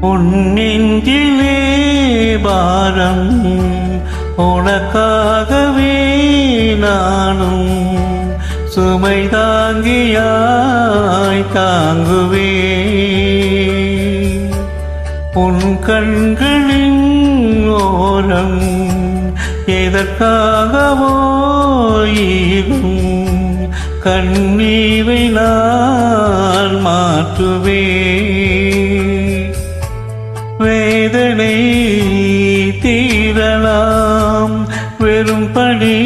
உன்னெஞ்சிலே பாரம் உனக்காகவே நானும் சுமை தாங்கியாய் தாங்குவே உன் கண்களின் ஓரம் எதற்காகவோ ஈரும் கண்ணீரை நான் மாற்றுவே வெறும்படி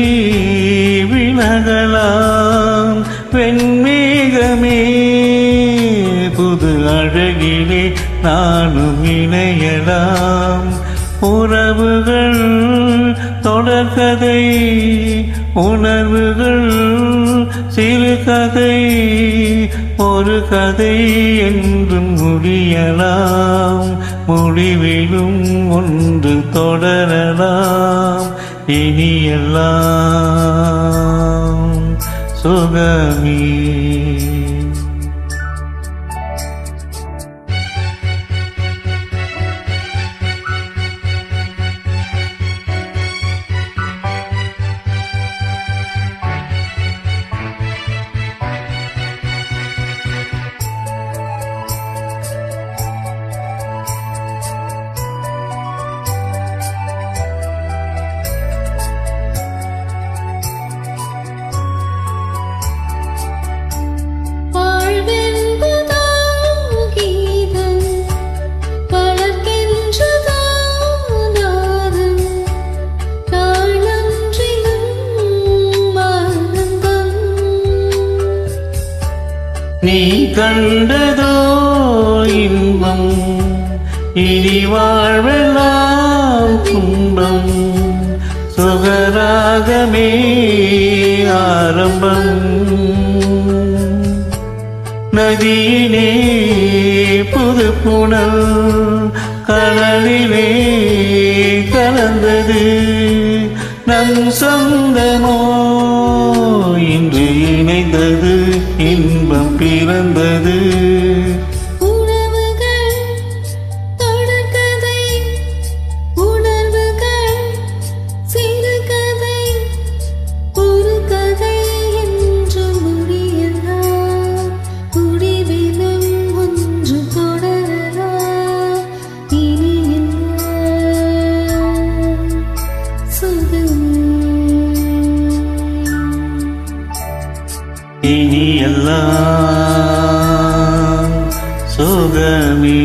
விலகலாம். வெண்மேகமே புது அழகிலே நானும் இணையலாம். உறவுகள் தொடர்கதை உணர்வுகள் சிறு கதை ஒரு கதை என்றும் முடியலாம். முடிவிலும் ஒன்று தொடரலாம். இனியெல்லாம் சுகமே. நீ கண்டதோ இன்பம் இனி வாழ்வெல்லாம் துன்பம். சுகராகமே ஆரம்பம். நதியினே புது புனல் கடலிலே கலந்தது. நம் சொந்தமோ இன்று இணைந்தது இன்பம் பிறந்தது. இனியெல்லாம் சுகமே.